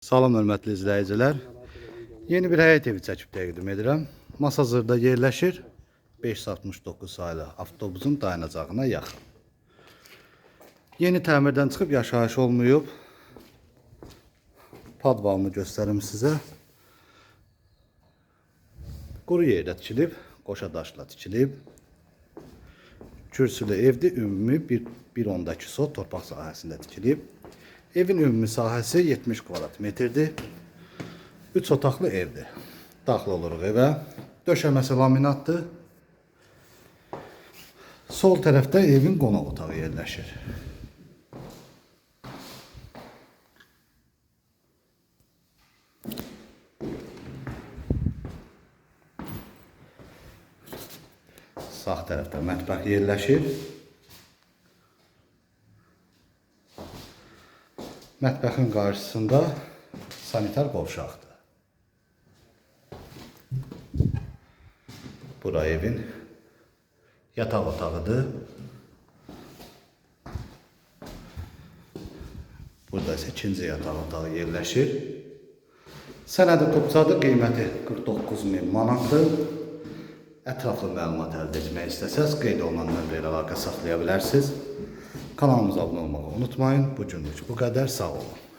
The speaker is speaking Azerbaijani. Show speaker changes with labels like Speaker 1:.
Speaker 1: Salam hörmətli izləyicilər. Yeni bir həyət evi çəkib təqdim edirəm. Masazırda yerləşir. 569 sayılı avtobusun dayanacağına yaxın. Yeni təmirdən çıxıb yaşayış olmayıb. Padvalını göstərim sizə. Quru yerdə tikilib, qoşa daşla tikilib. Kürsülü evdə ümumi 1.2 sot torpaq sahəsində tikilib. Evin ümumi sahəsi 70 kvadrat metrdir. 3 otaqlı evdir. Daxil oluruq evə. Döşəməsi laminatdır. Sol tərəfdə evin qonaq otağı yerləşir. Sağ tərəfdə mətbəx yerləşir. Mətbəxin qarşısında sanitar qovşaqdır. Bura evin yataq otağıdır. Burada isə ikinci yataq otağı yerləşir. Sənədi topçadı qiyməti 49 min manatdır. Ətraflı məlumat əldə etmək istəsəz, qeyd olunan nömrə ilə əlaqə saxlaya bilərsiniz. Kanalımıza abunə olmağı unutmayın. Bu günlük bu qədər. Sağ olun.